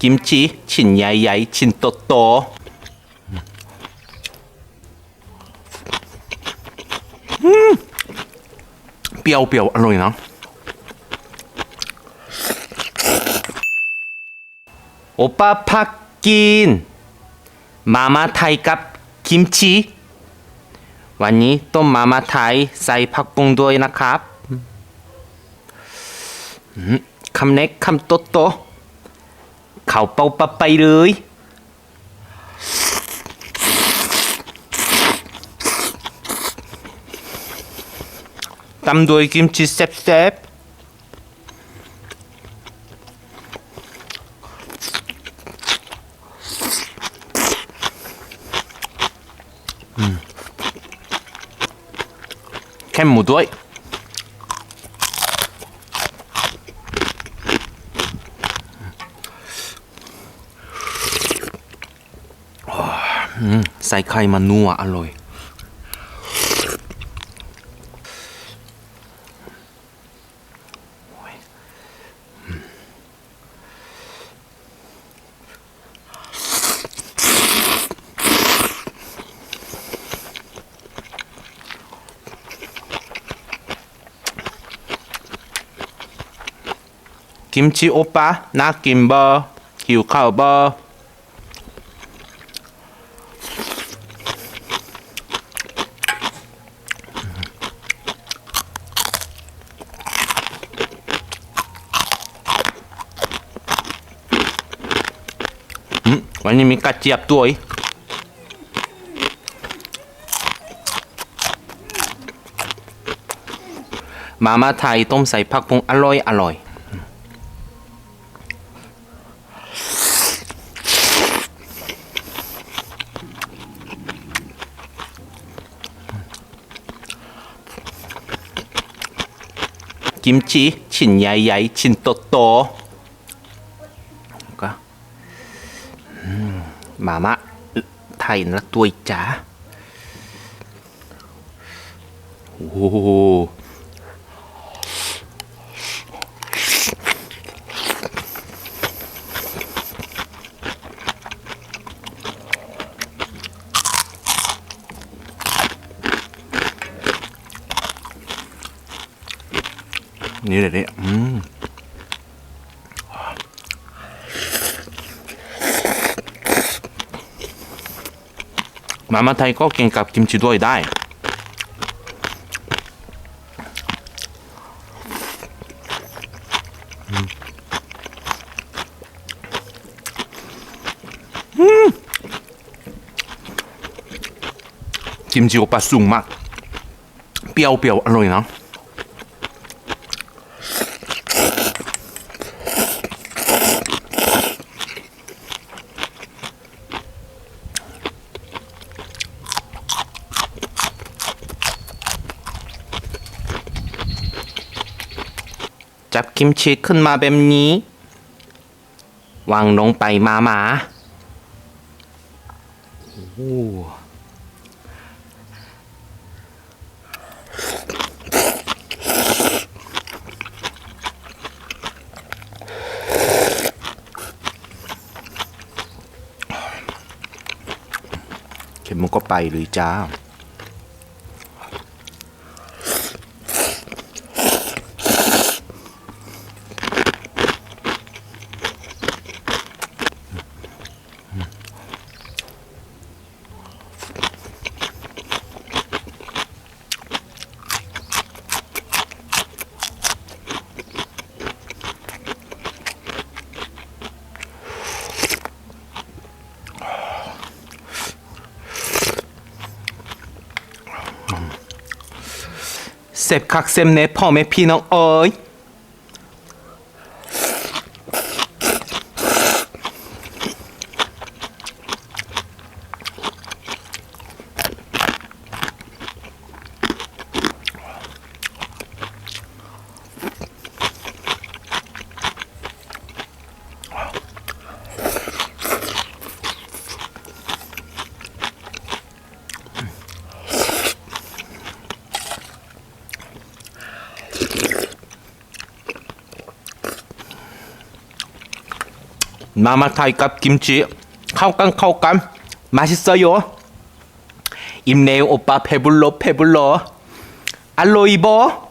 กิมจิชิ้นใหญ่ๆชิ้นโตๆเปรี้ยวเปรี้ยวอร่อยนะโอป้าพักกิน มามาไทยกับกิมจิวันนี้ต้มมามาไทยใส่ผักบุ้งด้วยนะครับคำเน็กคำโตโต เข่าเป่าปะไปเลย ตำด้วยกิมจิแซ่บๆแค่หมูด้วย ใส่ไข่มันนัวอร่อย กิมจิโอปะน่ากินบ่หิวข้าวบ่อืม วันนี้มีกระเจี๊ยบด้วยมาม่าไทยต้มใส่ผักพุงอร่อย อร่อย กิมจิชิ้นใหญ่ๆชิ้นโตๆ มาม่ไทยนะตัวจ๋าโอ้โหนี่เลยเนี่ยอืม มาม่าไทยก็กินกับกิมจิด้วยได้ กิมจิโอปลาสูงมาก เปรี้ยวเปรี้ยวอร่อยนะ จับกิมจิขึ้นมาแบบนี้ วางลงไปมามาโอ้เข็มมันก็ไปเลยจ้า เสพคักเซมเนพ่อแม่พี่น้องเอ้ย 마마 타이값 김치 카우깐 카우깐 맛있어요. 입내요 오빠 배불러 배불러. 알로 입어